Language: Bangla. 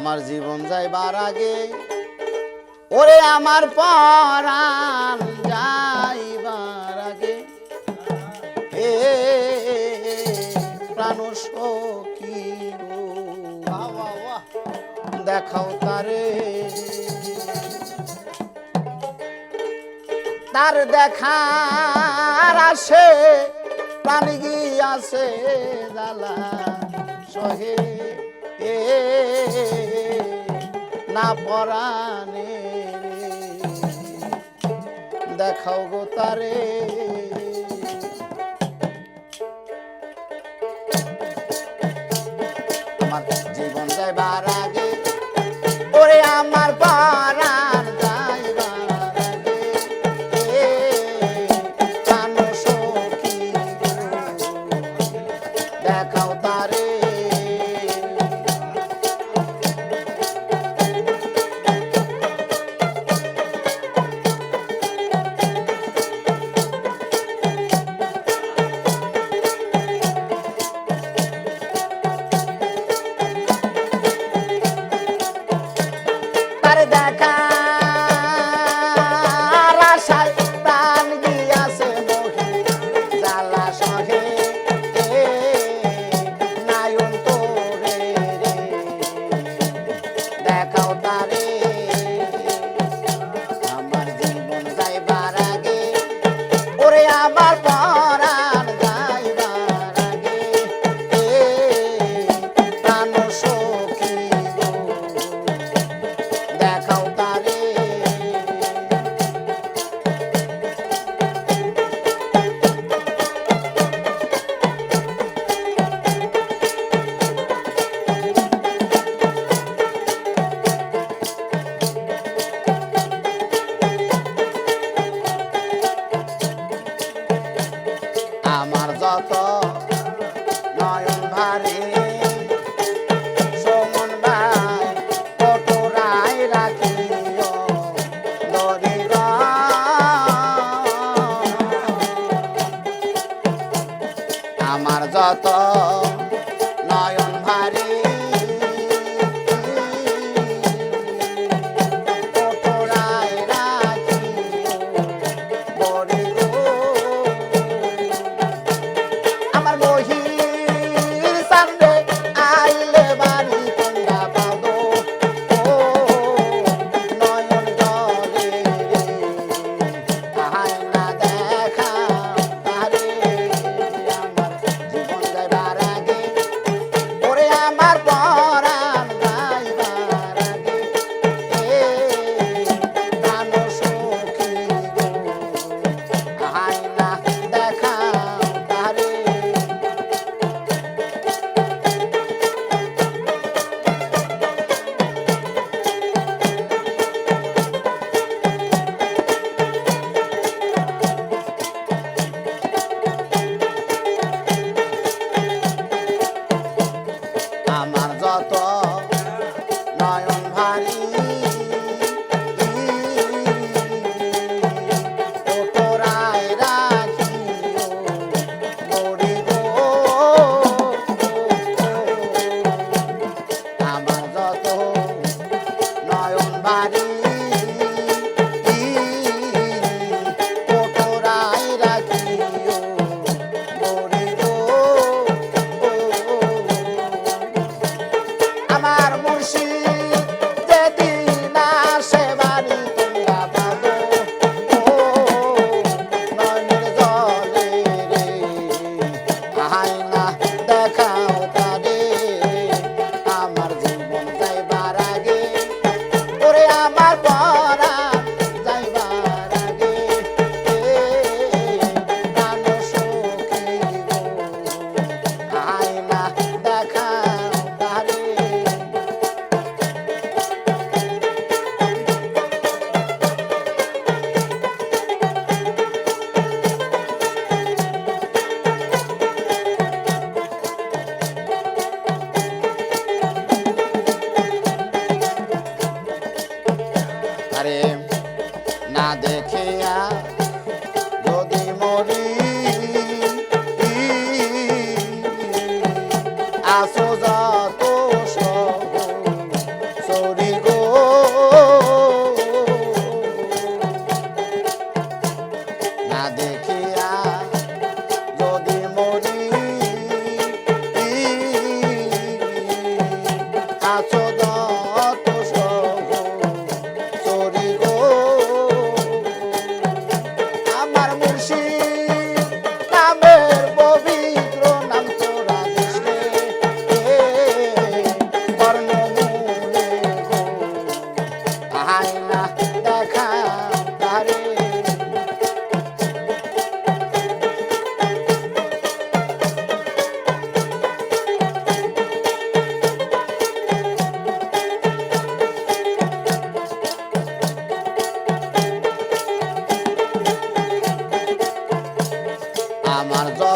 আমার জীবন যাইবার আগে, ওরে আমার পরাণ যাইবার আগে। এ প্রাণ সখী দেখাও তারে। তার দেখার আসে, প্রাণী গিয়াছে জ্বালা সহে। এ না পরাণে। দেখাও গো তারে। party.